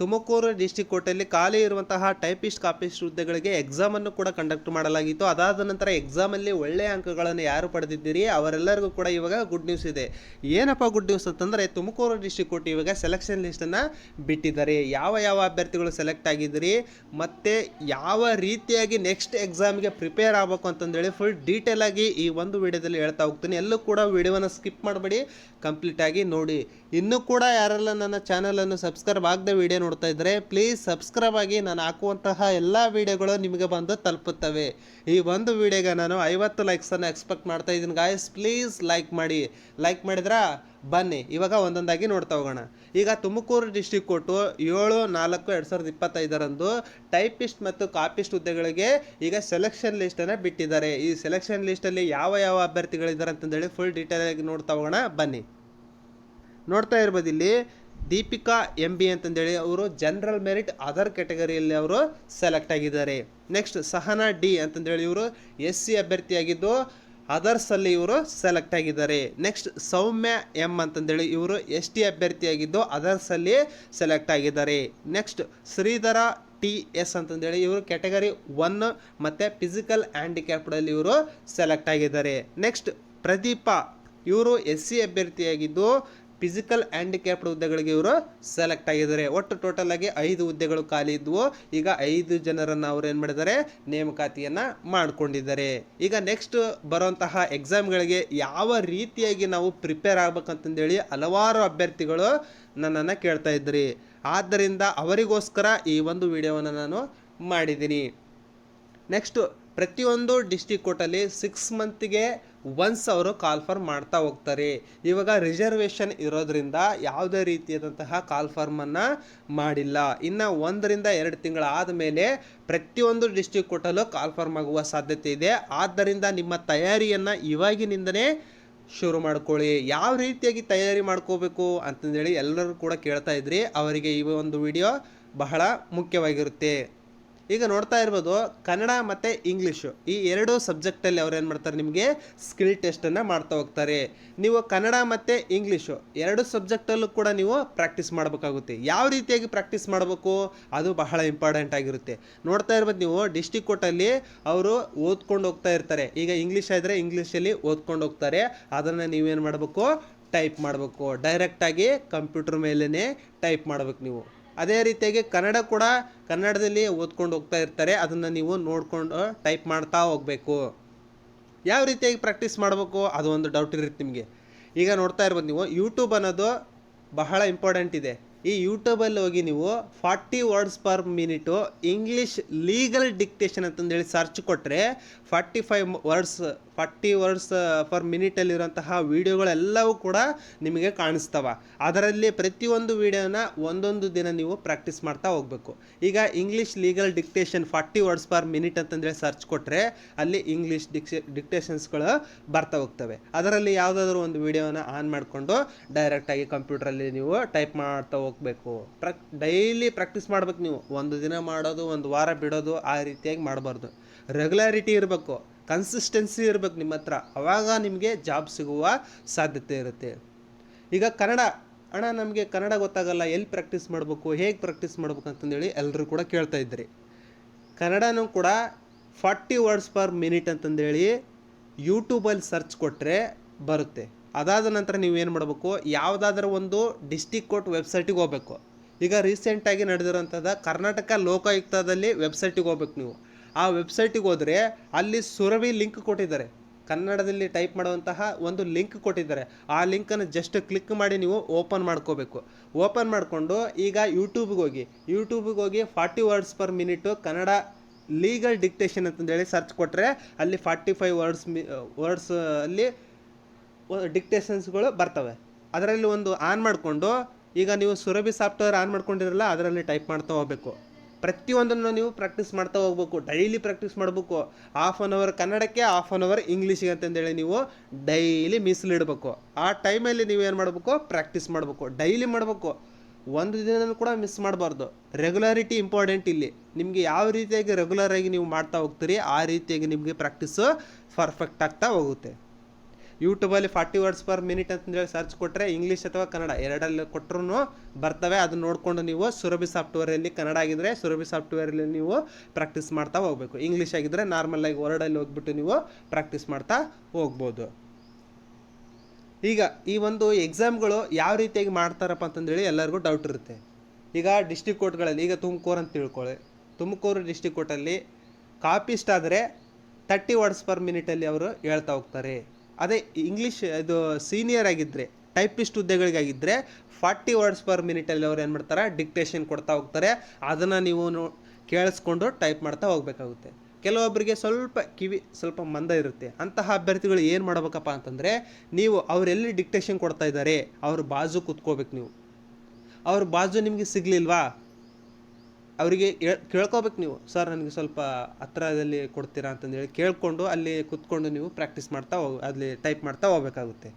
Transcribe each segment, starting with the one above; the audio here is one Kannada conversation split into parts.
Tumakuru district ಕೋರ್ಟಲ್ಲಿ ಖಾಲಿ ಇರುವಂತಹ ಟೈಪಿಸ್ಟ್ ಕಾಪಿಸ್ಟ್ ಹುದ್ದೆಗಳಿಗೆ ಎಕ್ಸಾಮನ್ನು ಕೂಡ ಕಂಡಕ್ಟ್ ಮಾಡಲಾಗಿತ್ತು. ಅದಾದ ನಂತರ ಎಕ್ಸಾಮಲ್ಲಿ ಒಳ್ಳೆಯ ಅಂಕಗಳನ್ನು ಯಾರು ಪಡೆದಿದ್ದೀರಿ? ಅವರೆಲ್ಲರಿಗೂ ಕೂಡ ಇವಾಗ ಗುಡ್ ನ್ಯೂಸ್ ಇದೆ. ಏನಪ್ಪ ಗುಡ್ ನ್ಯೂಸ್ ಅಂತಂದರೆ ತುಮಕೂರು ಡಿಸ್ಟಿಕ್ ಕೋರ್ಟ್ ಇವಾಗ ಸೆಲೆಕ್ಷನ್ ಲಿಸ್ಟನ್ನು ಬಿಟ್ಟಿದ್ದಾರೆ. ಯಾವ ಯಾವ ಅಭ್ಯರ್ಥಿಗಳು ಸೆಲೆಕ್ಟ್ ಆಗಿದ್ದೀರಿ? ಮತ್ತು ಯಾವ ರೀತಿಯಾಗಿ ನೆಕ್ಸ್ಟ್ ಎಕ್ಸಾಮ್ಗೆ ಪ್ರಿಪೇರ್ ಆಗಬೇಕು ಅಂತಂದೇಳಿ ಫುಲ್ ಡೀಟೇಲ್ ಆಗಿ ಈ ಒಂದು ವಿಡಿಯೋದಲ್ಲಿ ಹೇಳ್ತಾ ಹೋಗ್ತೀನಿ. ಎಲ್ಲೂ ಕೂಡ ವಿಡಿಯೋನ ಸ್ಕಿಪ್ ಮಾಡಬೇಡಿ. ಕಂಪ್ಲೀಟ್ ಆಗಿ ನೋಡಿ. ಇನ್ನೂ ಕೂಡ ಯಾರೆಲ್ಲ ನನ್ನ ಚಾನಲನ್ನು ಸಬ್ಸ್ಕ್ರೈಬ್ ಆಗದೆ ವಿಡಿಯೋ ನೋಡ್ತಾ ಇದ್ದರೆ ಪ್ಲೀಸ್ ಸಬ್ಸ್ಕ್ರೈಬ್ ಆಗಿ ನಾನು ಹಾಕುವಂತಹ ಎಲ್ಲ ವಿಡಿಯೋಗಳು ನಿಮಗೆ ಬಂದು ತಲುಪುತ್ತವೆ. ಈ ಒಂದು ವಿಡಿಯೋಗೆ ನಾನು ಐವತ್ತು ಲೈಕ್ಸನ್ನು ಎಕ್ಸ್ಪೆಕ್ಟ್ ಮಾಡ್ತಾ ಇದ್ದೀನಿ ಗಾಯಸ್ ಪ್ಲೀಸ್ ಲೈಕ್ ಮಾಡಿ. ಲೈಕ್ ಮಾಡಿದ್ರಾ? ಬನ್ನಿ, ಇವಾಗ ಒಂದೊಂದಾಗಿ ನೋಡ್ತಾ ಹೋಗೋಣ. ಈಗ ತುಮಕೂರು ಡಿಸ್ಟಿಕ್ ಕೋರ್ಟು ಏಳು, ನಾಲ್ಕು, ಎರಡು ಸಾವಿರದ ಇಪ್ಪತ್ತೈದರಂದು ಟೈಪಿಸ್ಟ್ ಮತ್ತು ಕಾಪಿಸ್ಟ್ ಹುದ್ದೆಗಳಿಗೆ ಈಗ ಸೆಲೆಕ್ಷನ್ ಲಿಸ್ಟನ್ನು ಬಿಟ್ಟಿದ್ದಾರೆ. ಈ ಸೆಲೆಕ್ಷನ್ ಲಿಸ್ಟಲ್ಲಿ ಯಾವ ಯಾವ ಅಭ್ಯರ್ಥಿಗಳಿದ್ದಾರೆ ಅಂತಂದೇಳಿ ಫುಲ್ ಡೀಟೇಲಾಗಿ ನೋಡ್ತಾ ಹೋಗೋಣ. ಬನ್ನಿ. ನೋಡ್ತಾ ಇರ್ಬೋದು ಇಲ್ಲಿ ದೀಪಿಕಾ ಎಂ ಬಿ ಅಂತಂದೇಳಿ ಅವರು ಜನರಲ್ ಮೆರಿಟ್ ಅದರ್ ಕ್ಯಾಟಗರಿಯಲ್ಲಿ ಅವರು ಸೆಲೆಕ್ಟ್ ಆಗಿದ್ದಾರೆ. ನೆಕ್ಸ್ಟ್ ಸಹನಾ ಡಿ ಅಂತಂದೇಳಿ ಇವರು ಎಸ್ ಸಿ ಅಭ್ಯರ್ಥಿಯಾಗಿದ್ದು ಅದರ್ಸಲ್ಲಿ ಇವರು ಸೆಲೆಕ್ಟ್ ಆಗಿದ್ದಾರೆ. ನೆಕ್ಸ್ಟ್ ಸೌಮ್ಯ ಎಂ ಅಂತಂದೇಳಿ ಇವರು ಎಸ್ ಟಿ ಅಭ್ಯರ್ಥಿಯಾಗಿದ್ದು ಅದರ್ಸಲ್ಲಿ ಸೆಲೆಕ್ಟ್ ಆಗಿದ್ದಾರೆ. ನೆಕ್ಸ್ಟ್ ಶ್ರೀಧರ ಟಿ ಎಸ್ ಅಂತಂದೇಳಿ ಇವರು ಕ್ಯಾಟಗರಿ ಒನ್ ಮತ್ತು ಫಿಸಿಕಲ್ ಹ್ಯಾಂಡಿಕ್ಯಾಪ್ಡಲ್ಲಿ ಇವರು ಸೆಲೆಕ್ಟ್ ಆಗಿದ್ದಾರೆ. ನೆಕ್ಸ್ಟ್ ಪ್ರದೀಪ ಇವರು ಎಸ್ ಸಿ ಅಭ್ಯರ್ಥಿಯಾಗಿದ್ದು ಫಿಸಿಕಲ್ ಹ್ಯಾಂಡಿಕ್ಯಾಪ್ಡ್ ಹುದ್ದೆಗಳಿಗೆ ಇವರು ಸೆಲೆಕ್ಟ್ ಆಗಿದ್ದಾರೆ. ಒಟ್ಟು ಟೋಟಲ್ ಆಗಿ ಐದು ಹುದ್ದೆಗಳು ಖಾಲಿ ಇದ್ವು. ಈಗ ಐದು ಜನರನ್ನು ಅವರು ಏನು ಮಾಡಿದ್ದಾರೆ? ನೇಮಕಾತಿಯನ್ನು ಮಾಡಿಕೊಂಡಿದ್ದಾರೆ. ಈಗ ನೆಕ್ಸ್ಟ್ ಬರುವಂತಹ ಎಕ್ಸಾಮ್ಗಳಿಗೆ ಯಾವ ರೀತಿಯಾಗಿ ನಾವು ಪ್ರಿಪೇರ್ ಆಗ್ಬೇಕಂತಂದೇಳಿ ಹಲವಾರು ಅಭ್ಯರ್ಥಿಗಳು ನನ್ನನ್ನು ಕೇಳ್ತಾ ಇದ್ರಿ. ಆದ್ದರಿಂದ ಅವರಿಗೋಸ್ಕರ ಈ ಒಂದು ವಿಡಿಯೋವನ್ನು ನಾನು ಮಾಡಿದ್ದೀನಿ. ನೆಕ್ಸ್ಟು ಪ್ರತಿಯೊಂದು ಡಿಸ್ಟಿಕ್ ಕೋರ್ಟಲ್ಲಿ ಸಿಕ್ಸ್ ಮಂತಿಗೆ ಒನ್ಸ್ ಅವರು ಕಾಲ್ಫರ್ಮ್ ಮಾಡ್ತಾ ಹೋಗ್ತಾರೆ. ಇವಾಗ ರಿಸರ್ವೇಷನ್ ಇರೋದ್ರಿಂದ ಯಾವುದೇ ರೀತಿಯಾದಂತಹ ಕಾಲ್ಫರ್ಮನ್ನು ಮಾಡಿಲ್ಲ. ಇನ್ನು ಒಂದರಿಂದ ಎರಡು ತಿಂಗಳಾದ ಮೇಲೆ ಪ್ರತಿಯೊಂದು ಡಿಸ್ಟಿಕ್ ಕೋರ್ಟಲ್ಲೂ ಕಾಲ್ ಫಾರ್ಮ್ ಆಗುವ ಸಾಧ್ಯತೆ ಇದೆ. ಆದ್ದರಿಂದ ನಿಮ್ಮ ತಯಾರಿಯನ್ನು ಇವಾಗಿನಿಂದನೇ ಶುರು ಮಾಡ್ಕೊಳ್ಳಿ. ಯಾವ ರೀತಿಯಾಗಿ ತಯಾರಿ ಮಾಡ್ಕೋಬೇಕು ಅಂತಂದೇಳಿ ಎಲ್ಲರೂ ಕೂಡ ಕೇಳ್ತಾ ಇದ್ರಿ. ಅವರಿಗೆ ಈ ಒಂದು ವಿಡಿಯೋ ಬಹಳ ಮುಖ್ಯವಾಗಿರುತ್ತೆ. ಈಗ ನೋಡ್ತಾ ಇರ್ಬೋದು ಕನ್ನಡ ಮತ್ತು ಇಂಗ್ಲೀಷು. ಈ ಎರಡು ಸಬ್ಜೆಕ್ಟಲ್ಲಿ ಅವ್ರು ಏನು ಮಾಡ್ತಾರೆ ನಿಮಗೆ ಸ್ಕಿಲ್ ಟೆಸ್ಟನ್ನು ಮಾಡ್ತಾ ಹೋಗ್ತಾರೆ. ನೀವು ಕನ್ನಡ ಮತ್ತು ಇಂಗ್ಲೀಷು ಎರಡು ಸಬ್ಜೆಕ್ಟಲ್ಲೂ ಕೂಡ ನೀವು ಪ್ರಾಕ್ಟೀಸ್ ಮಾಡಬೇಕಾಗುತ್ತೆ. ಯಾವ ರೀತಿಯಾಗಿ ಪ್ರಾಕ್ಟೀಸ್ ಮಾಡಬೇಕು ಅದು ಬಹಳ ಇಂಪಾರ್ಟೆಂಟ್ ಆಗಿರುತ್ತೆ. ನೋಡ್ತಾ ಇರ್ಬೋದು ನೀವು ಡಿಸ್ಟಿಕ್ ಕೋರ್ಟಲ್ಲಿ ಅವರು ಓದ್ಕೊಂಡು ಹೋಗ್ತಾ ಇರ್ತಾರೆ. ಈಗ ಇಂಗ್ಲೀಷ್ ಆದರೆ ಇಂಗ್ಲೀಷಲ್ಲಿ ಓದ್ಕೊಂಡು ಹೋಗ್ತಾರೆ. ಅದನ್ನು ನೀವೇನು ಮಾಡಬೇಕು? ಟೈಪ್ ಮಾಡಬೇಕು. ಡೈರೆಕ್ಟಾಗಿ ಕಂಪ್ಯೂಟರ್ ಮೇಲೇ ಟೈಪ್ ಮಾಡ್ಬೇಕು ನೀವು. ಅದೇ ರೀತಿಯಾಗಿ ಕನ್ನಡ ಕೂಡ ಕನ್ನಡದಲ್ಲಿ ಓದ್ಕೊಂಡು ಹೋಗ್ತಾ ಇರ್ತಾರೆ. ಅದನ್ನು ನೀವು ನೋಡಿಕೊಂಡು ಟೈಪ್ ಮಾಡ್ತಾ ಹೋಗಬೇಕು. ಯಾವ ರೀತಿಯಾಗಿ ಪ್ರಾಕ್ಟೀಸ್ ಮಾಡಬೇಕು? ಅದು ಒಂದು ಡೌಟ್ ಇರುತ್ತೆ ನಿಮಗೆ. ಈಗ ನೋಡ್ತಾ ಇರ್ಬೋದು ನೀವು ಯೂಟ್ಯೂಬ್ ಅನ್ನೋದು ಬಹಳ ಇಂಪಾರ್ಟೆಂಟ್ ಇದೆ. ಈ ಯೂಟ್ಯೂಬಲ್ಲಿ ಹೋಗಿ ನೀವು forty words per minute English legal dictation ಅಂತಂದೇಳಿ ಸರ್ಚ್ ಕೊಟ್ಟರೆ forty five words forty words per ಮಿನಿಟಲ್ಲಿರುವಂತಹ ವೀಡಿಯೋಗಳೆಲ್ಲವೂ ಕೂಡ ನಿಮಗೆ ಕಾಣಿಸ್ತವ. ಅದರಲ್ಲಿ ಪ್ರತಿಯೊಂದು ವೀಡಿಯೋನ ಒಂದೊಂದು ದಿನ ನೀವು ಪ್ರಾಕ್ಟೀಸ್ ಮಾಡ್ತಾ ಹೋಗಬೇಕು. ಈಗ English legal dictation forty words per minute ಅಂತಂದರೆ ಸರ್ಚ್ ಕೊಟ್ಟರೆ ಅಲ್ಲಿ ಇಂಗ್ಲೀಷ್ ಡಿಕ್ಷ ಡಿಕ್ಟೇಷನ್ಸ್ಗಳು ಬರ್ತಾ ಹೋಗ್ತವೆ. ಅದರಲ್ಲಿ ಯಾವುದಾದ್ರೂ ಒಂದು ವೀಡಿಯೋನ ಆನ್ ಮಾಡಿಕೊಂಡು ಡೈರೆಕ್ಟಾಗಿ ಕಂಪ್ಯೂಟ್ರಲ್ಲಿ ನೀವು ಟೈಪ್ ಮಾಡ್ತಾ ಹೋಗಬೇಕು. ಪ್ರಕ್, ಡೈಲಿ ಪ್ರಾಕ್ಟೀಸ್ ಮಾಡ್ಬೇಕು ನೀವು. ಒಂದು ದಿನ ಮಾಡೋದು, ಒಂದು ವಾರ ಬಿಡೋದು ಆ ರೀತಿಯಾಗಿ ಮಾಡಬಾರ್ದು. ರೆಗ್ಯುಲಾರಿಟಿ ಇರಬೇಕು. ಕನ್ಸಿಸ್ಟೆನ್ಸಿ ಇರಬೇಕು ನಿಮ್ಮ ಹತ್ರ. ಆವಾಗ ನಿಮಗೆ ಜಾಬ್ ಸಿಗುವ ಸಾಧ್ಯತೆ ಇರುತ್ತೆ. ಈಗ ಕನ್ನಡ, ಅಣ್ಣ ನಮಗೆ ಕನ್ನಡ ಗೊತ್ತಾಗಲ್ಲ, ಎಲ್ಲಿ ಪ್ರಾಕ್ಟೀಸ್ ಮಾಡಬೇಕು, ಹೇಗೆ ಪ್ರಾಕ್ಟೀಸ್ ಮಾಡ್ಬೇಕು ಅಂತಂದೇಳಿ ಎಲ್ಲರೂ ಕೂಡ ಕೇಳ್ತಾ ಇದ್ರಿ. ಕನ್ನಡನೂ ಕೂಡ ಫಾರ್ಟಿ ವರ್ಡ್ಸ್ ಪರ್ ಮಿನಿಟ್ ಅಂತಂದೇಳಿ ಯೂಟ್ಯೂಬಲ್ಲಿ ಸರ್ಚ್ ಕೊಟ್ಟರೆ ಬರುತ್ತೆ. ಅದಾದ ನಂತರ ನೀವೇನು ಮಾಡಬೇಕು, ಯಾವುದಾದ್ರೂ ಒಂದು ಡಿಸ್ಟಿಕ್ ಕೋರ್ಟ್ ವೆಬ್ಸೈಟಿಗೆ ಹೋಗಬೇಕು. ಈಗ ರೀಸೆಂಟಾಗಿ ನಡೆದಿರೋಂಥದ್ದು ಕರ್ನಾಟಕ ಲೋಕಾಯುಕ್ತದಲ್ಲಿ ವೆಬ್ಸೈಟಿಗೆ ಹೋಗ್ಬೇಕು ನೀವು. ಆ ವೆಬ್ಸೈಟಿಗೆ ಹೋದರೆ ಅಲ್ಲಿ ಸುರವಿ ಲಿಂಕ್ ಕೊಟ್ಟಿದ್ದಾರೆ. ಕನ್ನಡದಲ್ಲಿ ಟೈಪ್ ಮಾಡುವಂತಹ ಒಂದು ಲಿಂಕ್ ಕೊಟ್ಟಿದ್ದಾರೆ. ಆ ಲಿಂಕನ್ನು ಜಸ್ಟ್ ಕ್ಲಿಕ್ ಮಾಡಿ ನೀವು ಓಪನ್ ಮಾಡ್ಕೋಬೇಕು. ಓಪನ್ ಮಾಡಿಕೊಂಡು ಈಗ ಯೂಟ್ಯೂಬ್ಗೆ ಹೋಗಿ. ಯೂಟ್ಯೂಬ್ಗೆ ಹೋಗಿ forty words per minute Kannada legal dictation ಅಂತಂದೇಳಿ ಸರ್ಚ್ ಕೊಟ್ಟರೆ ಅಲ್ಲಿ ಫಾರ್ಟಿ ಫೈವ್ ವರ್ಡ್ಸ್ ಮಿ ವರ್ಡ್ಸ್ ಅಲ್ಲಿ ಡಿಕ್ಟೇಷನ್ಸ್ಗಳು ಬರ್ತವೆ. ಅದರಲ್ಲಿ ಒಂದು ಆನ್ ಮಾಡಿಕೊಂಡು ಈಗ ನೀವು ಸುರಭಿ ಸಾಫ್ಟ್ವೇರ್ ಆನ್ ಮಾಡ್ಕೊಂಡಿರಲ್ಲ, ಅದರಲ್ಲಿ ಟೈಪ್ ಮಾಡ್ತಾ ಹೋಗಬೇಕು. ಪ್ರತಿಯೊಂದನ್ನು ನೀವು ಪ್ರಾಕ್ಟೀಸ್ ಮಾಡ್ತಾ ಹೋಗ್ಬೇಕು. ಡೈಲಿ ಪ್ರಾಕ್ಟೀಸ್ ಮಾಡಬೇಕು. ಹಾಫ್ ಆನ್ ಅವರ್ ಕನ್ನಡಕ್ಕೆ ಹಾಫ್ ಆನ್ ಅವರ್ ಇಂಗ್ಲೀಷಿಗೆ ಅಂತಂದೇಳಿ ನೀವು ಡೈಲಿ ಮೀಸಲಿಡಬೇಕು ಆ ಟೈಮಲ್ಲಿ ನೀವು ಏನು ಮಾಡಬೇಕು? ಪ್ರಾಕ್ಟೀಸ್ ಮಾಡಬೇಕು. ಡೈಲಿ ಮಾಡಬೇಕು. ಒಂದು ದಿನನೂ ಕೂಡ ಮಿಸ್ ಮಾಡಬಾರ್ದು. ರೆಗ್ಯುಲಾರಿಟಿ ಇಂಪಾರ್ಟೆಂಟ್ ಇಲ್ಲಿ. ನಿಮಗೆ ಯಾವ ರೀತಿಯಾಗಿ ರೆಗ್ಯುಲರ್ ಆಗಿ ನೀವು ಮಾಡ್ತಾ ಹೋಗ್ತೀರಿ, ಆ ರೀತಿಯಾಗಿ ನಿಮಗೆ ಪ್ರಾಕ್ಟೀಸು ಪರ್ಫೆಕ್ಟ್ ಆಗ್ತಾ ಹೋಗುತ್ತೆ. ಯೂಟ್ಯೂಬಲ್ಲಿ ಫಾರ್ಟಿ ವರ್ಡ್ಸ್ ಪರ್ ಮಿನಿಟ್ ಅಂತಂದೇಳಿ ಸರ್ಚ್ ಕೊಟ್ಟರೆ ಇಂಗ್ಲೀಷ್ ಅಥವಾ ಕನ್ನಡ ಎರಡಲ್ಲಿ ಕೊಟ್ಟರು ಬರ್ತವೆ. ಅದನ್ನ ನೋಡಿಕೊಂಡು ನೀವು ಸುರಭಿ ಸಾಫ್ಟ್ವೇರಲ್ಲಿ ಕನ್ನಡ ಆಗಿದ್ರೆ ಸುರಭಿ ಸಾಫ್ಟ್ವೇರಲ್ಲಿ ನೀವು ಪ್ರಾಕ್ಟೀಸ್ ಮಾಡ್ತಾ ಹೋಗಬೇಕು. ಇಂಗ್ಲೀಷ್ ಆಗಿದ್ದರೆ ನಾರ್ಮಲಾಗಿ ವರ್ಡಲ್ಲಿ ಹೋಗ್ಬಿಟ್ಟು ನೀವು ಪ್ರಾಕ್ಟೀಸ್ ಮಾಡ್ತಾ ಹೋಗ್ಬೋದು. ಈಗ ಈ ಒಂದು ಎಕ್ಸಾಮ್ಗಳು ಯಾವ ರೀತಿಯಾಗಿ ಮಾಡ್ತಾರಪ್ಪ ಅಂತಂದೇಳಿ ಎಲ್ಲರಿಗೂ ಡೌಟ್ ಇರುತ್ತೆ. ಈಗ ಡಿಸ್ಟಿಕ್ ಕೋರ್ಟ್ಗಳಲ್ಲಿ ಈಗ ತುಮಕೂರು ಅಂತ ತಿಳ್ಕೊಳ್ಳಿ. ತುಮಕೂರು ಡಿಸ್ಟಿಕ್ ಕೋರ್ಟಲ್ಲಿ ಕಾಪಿಸ್ಟ್ ಆದರೆ ತರ್ಟಿ ವರ್ಡ್ಸ್ ಪರ್ ಮಿನಿಟಲ್ಲಿ ಅವರು ಹೇಳ್ತಾ ಹೋಗ್ತಾರೆ. ಅದೇ ಇಂಗ್ಲೀಷ್ ಇದು ಸೀನಿಯರ್ ಆಗಿದ್ದರೆ ಟೈಪಿಸ್ಟ್ ಹುದ್ದೆಗಳಿಗಾಗಿದ್ದರೆ ಫಾರ್ಟಿ ವರ್ಡ್ಸ್ ಪರ್ ಮಿನಿಟಲ್ಲಿ ಅವ್ರು ಏನು ಮಾಡ್ತಾರೆ ಡಿಕ್ಟೇಷನ್ ಕೊಡ್ತಾ ಹೋಗ್ತಾರೆ. ಅದನ್ನು ನೀವು ನೋ, ಕೇಳಿಸ್ಕೊಂಡು ಟೈಪ್ ಮಾಡ್ತಾ ಹೋಗಬೇಕಾಗುತ್ತೆ. ಕೆಲವೊಬ್ಬರಿಗೆ ಸ್ವಲ್ಪ ಕಿವಿ, ಸ್ವಲ್ಪ ಮಂದ ಇರುತ್ತೆ. ಅಂತಹ ಅಭ್ಯರ್ಥಿಗಳು ಏನು ಮಾಡ್ಬೇಕಪ್ಪ ಅಂತಂದರೆ, ನೀವು ಅವರೆಲ್ಲಿ ಡಿಕ್ಟೇಷನ್ ಕೊಡ್ತಾ ಇದ್ದಾರೆ, ಅವ್ರ ಬಾಜು ಕೂತ್ಕೋಬೇಕು ನೀವು. ಅವ್ರ ಬಾಜು ನಿಮಗೆ ಸಿಗಲಿಲ್ವಾ? ಅವರಿಗೆ ಕೇಳ್ಕೋಬೇಕು ನೀವು. ಸರ್, ನನಗೆ ಸ್ವಲ್ಪ ಹತ್ರದಲ್ಲಿ ಕೊಡ್ತೀರಾ ಅಂತಂದೇಳಿ ಕೇಳಿಕೊಂಡು ಅಲ್ಲಿ ಕೂತ್ಕೊಂಡು ನೀವು ಪ್ರಾಕ್ಟೀಸ್ ಮಾಡ್ತಾ ಹೋಗ್, ಅಲ್ಲಿ ಟೈಪ್ ಮಾಡ್ತಾ ಹೋಗ್ಬೇಕಾಗುತ್ತೆ.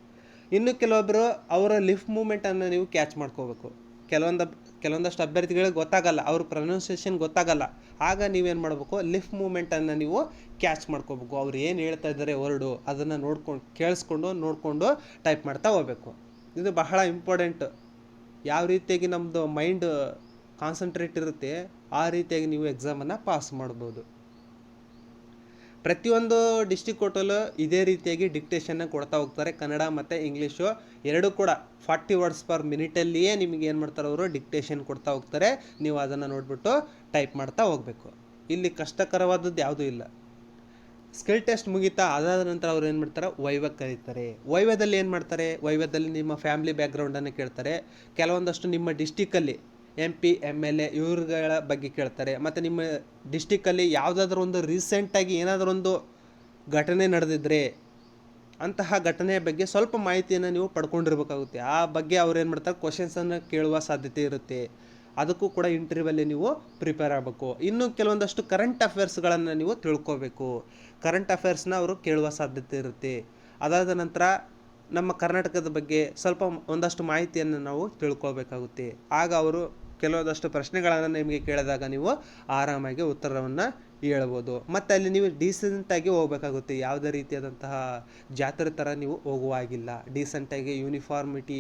ಇನ್ನು ಕೆಲವೊಬ್ಬರು ಅವರ ಲಿಫ್ಟ್ ಮೂಮೆಂಟನ್ನು ನೀವು ಕ್ಯಾಚ್ ಮಾಡ್ಕೋಬೇಕು. ಕೆಲವೊಂದು ಕೆಲವೊಂದಷ್ಟು ಅಭ್ಯರ್ಥಿಗಳಿಗೆ ಗೊತ್ತಾಗಲ್ಲ, ಅವ್ರ ಪ್ರೊನೌನ್ಸಿಯೇಷನ್ ಗೊತ್ತಾಗಲ್ಲ. ಆಗ ನೀವೇನು ಮಾಡಬೇಕು? ಲಿಫ್ಟ್ ಮೂಮೆಂಟನ್ನು ನೀವು ಕ್ಯಾಚ್ ಮಾಡ್ಕೋಬೇಕು. ಅವ್ರು ಏನು ಹೇಳ್ತಾ ಇದ್ದಾರೆ ವರ್ಡು ಅದನ್ನು ನೋಡ್ಕೊಂಡು, ಕೇಳಿಸ್ಕೊಂಡು ನೋಡಿಕೊಂಡು ಟೈಪ್ ಮಾಡ್ತಾ ಹೋಗ್ಬೇಕು. ಇದು ಬಹಳ ಇಂಪಾರ್ಟೆಂಟ್. ಯಾವ ರೀತಿಯಾಗಿ ನಮ್ಮದು ಮೈಂಡ್ ಕಾನ್ಸಂಟ್ರೇಟ್ ಇರುತ್ತೆ, ಆ ರೀತಿಯಾಗಿ ನೀವು ಎಕ್ಸಾಮನ್ನು ಪಾಸ್ ಮಾಡ್ಬೋದು. ಪ್ರತಿಯೊಂದು ಡಿಸ್ಟಿಕ್ ಕೋರ್ಟಲ್ಲೂ ಇದೇ ರೀತಿಯಾಗಿ ಡಿಕ್ಟೇಷನ್ನ ಕೊಡ್ತಾ ಹೋಗ್ತಾರೆ. ಕನ್ನಡ ಮತ್ತು ಇಂಗ್ಲೀಷು ಎರಡೂ ಕೂಡ ಫಾರ್ಟಿ ವರ್ಡ್ಸ್ ಪರ್ ಮಿನಿಟಲ್ಲಿಯೇ ನಿಮಗೆ ಏನು ಮಾಡ್ತಾರೆ ಅವರು? ಡಿಕ್ಟೇಷನ್ ಕೊಡ್ತಾ ಹೋಗ್ತಾರೆ. ನೀವು ಅದನ್ನು ನೋಡಿಬಿಟ್ಟು ಟೈಪ್ ಮಾಡ್ತಾ ಹೋಗಬೇಕು. ಇಲ್ಲಿ ಕಷ್ಟಕರವಾದದ್ದು ಯಾವುದೂ ಇಲ್ಲ. ಸ್ಕಿಲ್ ಟೆಸ್ಟ್ ಮುಗೀತಾ ಅದಾದ ನಂತರ ಅವ್ರು ಏನು ಮಾಡ್ತಾರೆ? ವೈವಕ್ಕೆ ಕರೀತಾರೆ. ವೈವದಲ್ಲಿ ಏನು ಮಾಡ್ತಾರೆ? ವೈವದಲ್ಲಿ ನಿಮ್ಮ ಫ್ಯಾಮಿಲಿ ಬ್ಯಾಕ್ಗ್ರೌಂಡನ್ನು ಕೇಳ್ತಾರೆ. ಕೆಲವೊಂದಷ್ಟು ನಿಮ್ಮ ಡಿಸ್ಟಿಕ್ಕಲ್ಲಿ M P M L A ಇವ್ರುಗಳ ಬಗ್ಗೆ ಕೇಳ್ತಾರೆ. ಮತ್ತು ನಿಮ್ಮ ಡಿಸ್ಟಿಕ್ಕಲ್ಲಿ ಯಾವುದಾದ್ರೂ ಒಂದು ರೀಸೆಂಟಾಗಿ ಏನಾದರೂ ಒಂದು ಘಟನೆ ನಡೆದಿದ್ರೆ ಅಂತಹ ಘಟನೆಯ ಬಗ್ಗೆ ಸ್ವಲ್ಪ ಮಾಹಿತಿಯನ್ನು ನೀವು ಪಡ್ಕೊಂಡಿರ್ಬೇಕಾಗುತ್ತೆ. ಆ ಬಗ್ಗೆ ಅವ್ರು ಏನು ಮಾಡ್ತಾರೆ ಕ್ವಶನ್ಸನ್ನು ಕೇಳುವ ಸಾಧ್ಯತೆ ಇರುತ್ತೆ. ಅದಕ್ಕೂ ಕೂಡ ಇಂಟರ್ವ್ಯೂವಲ್ಲಿ ನೀವು ಪ್ರಿಪೇರ್ ಆಗಬೇಕು. ಇನ್ನು ಕೆಲವೊಂದಷ್ಟು ಕರೆಂಟ್ ಅಫೇರ್ಸ್ಗಳನ್ನು ನೀವು ತಿಳ್ಕೊಬೇಕು. ಕರೆಂಟ್ ಅಫೇರ್ಸ್ನ ಅವರು ಕೇಳುವ ಸಾಧ್ಯತೆ ಇರುತ್ತೆ. ಅದಾದ ನಂತರ ನಮ್ಮ ಕರ್ನಾಟಕದ ಬಗ್ಗೆ ಸ್ವಲ್ಪ ಒಂದಷ್ಟು ಮಾಹಿತಿಯನ್ನು ನಾವು ತಿಳ್ಕೊಬೇಕಾಗುತ್ತೆ. ಆಗ ಅವರು ಕೆಲವೊಂದಷ್ಟು ಪ್ರಶ್ನೆಗಳನ್ನು ನಿಮಗೆ ಕೇಳಿದಾಗ ನೀವು ಆರಾಮಾಗಿ ಉತ್ತರವನ್ನು ಹೇಳ್ಬೋದು. ಮತ್ತು ಅಲ್ಲಿ ನೀವು ಡೀಸೆಂಟಾಗಿ ಹೋಗ್ಬೇಕಾಗುತ್ತೆ. ಯಾವುದೇ ರೀತಿಯಾದಂತಹ ಜಾತ್ರೆ ಥರ ನೀವು ಹೋಗುವಾಗಿಲ್ಲ. ಡೀಸೆಂಟಾಗಿ ಯೂನಿಫಾರ್ಮಿಟಿ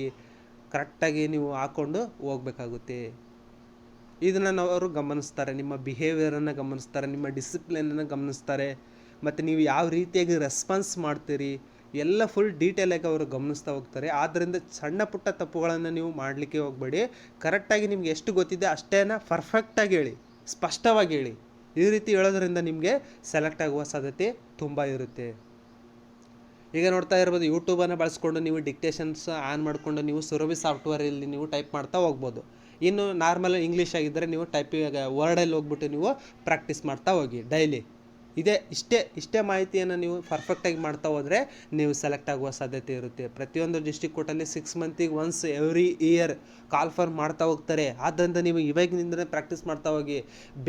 ಕರೆಕ್ಟಾಗಿ ನೀವು ಹಾಕ್ಕೊಂಡು ಹೋಗ್ಬೇಕಾಗುತ್ತೆ. ಇದನ್ನು ಅವರು ಗಮನಿಸ್ತಾರೆ. ನಿಮ್ಮ ಬಿಹೇವಿಯರನ್ನು ಗಮನಿಸ್ತಾರೆ. ನಿಮ್ಮ ಡಿಸಿಪ್ಲಿನನ್ನು ಗಮನಿಸ್ತಾರೆ. ಮತ್ತು ನೀವು ಯಾವ ರೀತಿಯಾಗಿ ರೆಸ್ಪಾನ್ಸ್ ಮಾಡ್ತೀರಿ? ಎಲ್ಲ ಫುಲ್ ಡೀಟೇಲಾಗಿ ಅವರು ಗಮನಿಸ್ತಾ ಹೋಗ್ತಾರೆ. ಆದ್ದರಿಂದ ಸಣ್ಣ ಪುಟ್ಟ ತಪ್ಪುಗಳನ್ನು ನೀವು ಮಾಡಲಿಕ್ಕೆ ಹೋಗಬೇಡಿ. ಕರೆಕ್ಟಾಗಿ ನಿಮ್ಗೆ ಎಷ್ಟು ಗೊತ್ತಿದೆ ಅಷ್ಟೇನ ಪರ್ಫೆಕ್ಟಾಗಿ ಹೇಳಿ. ಸ್ಪಷ್ಟವಾಗಿ ಹೇಳಿ. ಈ ರೀತಿ ಹೇಳೋದ್ರಿಂದ ನಿಮಗೆ ಸೆಲೆಕ್ಟ್ ಆಗುವ ಸಾಧ್ಯತೆ ತುಂಬ ಇರುತ್ತೆ. ಈಗ ನೋಡ್ತಾ ಇರ್ಬೋದು ಯೂಟ್ಯೂಬನ್ನು ಬಳಸ್ಕೊಂಡು ನೀವು ಡಿಕ್ಟೇಷನ್ಸ್ ಆನ್ ಮಾಡಿಕೊಂಡು ನೀವು ಸುರಭಿ ಸಾಫ್ಟ್ವೇರಲ್ಲಿ ನೀವು ಟೈಪ್ ಮಾಡ್ತಾ ಹೋಗ್ಬೋದು. ಇನ್ನು ನಾರ್ಮಲ್ ಇಂಗ್ಲೀಷ್ ಆಗಿದ್ದರೆ ನೀವು ಟೈಪಿಂಗ್ ವರ್ಡಲ್ಲಿ ಹೋಗ್ಬಿಟ್ಟು ನೀವು ಪ್ರಾಕ್ಟೀಸ್ ಮಾಡ್ತಾ ಹೋಗಿ ಡೈಲಿ ಇದೇ. ಇಷ್ಟೇ ಇಷ್ಟೇ ಮಾಹಿತಿಯನ್ನು ನೀವು ಪರ್ಫೆಕ್ಟಾಗಿ ಮಾಡ್ತಾ ಹೋದರೆ ನೀವು ಸೆಲೆಕ್ಟ್ ಆಗುವ ಸಾಧ್ಯತೆ ಇರುತ್ತೆ. ಪ್ರತಿಯೊಂದು ಡಿಸ್ಟಿಕ್ ಕೋರ್ಟಲ್ಲಿ six ಮಂತಿಗೆ once every year call for ಮಾಡ್ತಾ ಹೋಗ್ತಾರೆ. ಆದ್ದರಿಂದ ನೀವು ಇವಾಗಿನಿಂದಲೇ ಪ್ರಾಕ್ಟೀಸ್ ಮಾಡ್ತಾ ಹೋಗಿ.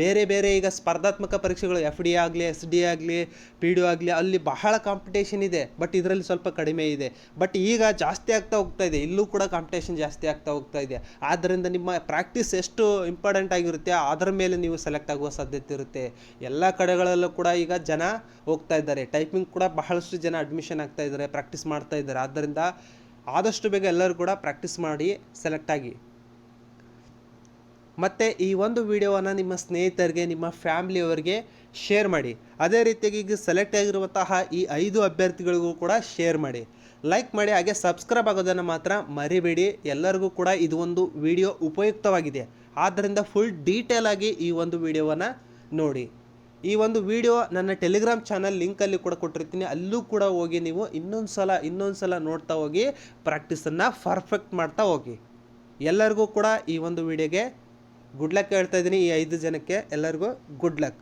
ಬೇರೆ ಬೇರೆ ಈಗ ಸ್ಪರ್ಧಾತ್ಮಕ ಪರೀಕ್ಷೆಗಳು ಎಫ್ ಡಿ ಆಗಲಿ ಎಸ್ ಡಿ ಆಗಲಿ ಪಿ ಡಿ ಆಗಲಿ ಅಲ್ಲಿ ಬಹಳ ಕಾಂಪಿಟೇಷನ್ ಇದೆ. ಬಟ್ ಇದರಲ್ಲಿ ಸ್ವಲ್ಪ ಕಡಿಮೆ ಇದೆ. ಬಟ್ ಈಗ ಜಾಸ್ತಿ ಆಗ್ತಾ ಹೋಗ್ತಾ ಇದೆ. ಇಲ್ಲೂ ಕೂಡ ಕಾಂಪಿಟೇಷನ್ ಜಾಸ್ತಿ ಆಗ್ತಾ ಹೋಗ್ತಾ ಇದೆ. ಆದ್ದರಿಂದ ನಿಮ್ಮ ಪ್ರಾಕ್ಟೀಸ್ ಎಷ್ಟು ಇಂಪಾರ್ಟೆಂಟ್ ಆಗಿರುತ್ತೆ, ಅದರ ಮೇಲೆ ನೀವು ಸೆಲೆಕ್ಟ್ ಆಗುವ ಸಾಧ್ಯತೆ ಇರುತ್ತೆ. ಎಲ್ಲ ಕಡೆಗಳಲ್ಲೂ ಕೂಡ ಈಗ ಜನ ಹೋಗ್ತಾ ಇದ್ದಾರೆ. ಟೈಪಿಂಗ್ ಕೂಡ ಬಹಳಷ್ಟು ಜನ ಅಡ್ಮಿಷನ್ ಆಗ್ತಾ ಇದ್ದಾರೆ ಪ್ರಾಕ್ಟೀಸ್ ಮಾಡ್ತಾ ಇದ್ದಾರೆ. ಆದ್ದರಿಂದ ಆದಷ್ಟು ಬೇಗ ಎಲ್ಲರೂ ಕೂಡ ಪ್ರಾಕ್ಟೀಸ್ ಮಾಡಿ ಸೆಲೆಕ್ಟ್ ಆಗಿ. ಮತ್ತು ಈ ಒಂದು ವಿಡಿಯೋವನ್ನು ನಿಮ್ಮ ಸ್ನೇಹಿತರಿಗೆ, ನಿಮ್ಮ ಫ್ಯಾಮ್ಲಿಯವರಿಗೆ ಶೇರ್ ಮಾಡಿ. ಅದೇ ರೀತಿಯಾಗಿ ಈಗ ಸೆಲೆಕ್ಟ್ ಆಗಿರುವಂತಹ ಈ ಐದು ಅಭ್ಯರ್ಥಿಗಳಿಗೂ ಕೂಡ ಶೇರ್ ಮಾಡಿ. ಲೈಕ್ ಮಾಡಿ, ಹಾಗೆ ಸಬ್ಸ್ಕ್ರೈಬ್ ಆಗೋದನ್ನು ಮಾತ್ರ ಮರಿಬೇಡಿ. ಎಲ್ಲರಿಗೂ ಕೂಡ ಇದು ಒಂದು ವಿಡಿಯೋ ಉಪಯುಕ್ತವಾಗಿದೆ. ಆದ್ದರಿಂದ ಫುಲ್ ಡೀಟೇಲ್ ಆಗಿ ಈ ಒಂದು ವಿಡಿಯೋವನ್ನು ನೋಡಿ. ಈ ಒಂದು ವಿಡಿಯೋ ನನ್ನ ಟೆಲಿಗ್ರಾಮ್ ಚಾನಲ್ ಲಿಂಕಲ್ಲಿ ಕೂಡ ಕೊಟ್ಟಿರ್ತೀನಿ. ಅಲ್ಲೂ ಕೂಡ ಹೋಗಿ ನೀವು ಇನ್ನೊಂದು ಸಲ ಇನ್ನೊಂದು ಸಲ ನೋಡ್ತಾ ಹೋಗಿ ಪ್ರಾಕ್ಟೀಸನ್ನು ಪರ್ಫೆಕ್ಟ್ ಮಾಡ್ತಾ ಹೋಗಿ. ಎಲ್ಲರಿಗೂ ಕೂಡ ಈ ಒಂದು ವಿಡಿಯೋಗೆ ಗುಡ್ ಲಕ್ ಹೇಳ್ತಾ ಇದ್ದೀನಿ. ಈ ಐದು ಜನಕ್ಕೆ ಎಲ್ಲರಿಗೂ ಗುಡ್ ಲಕ್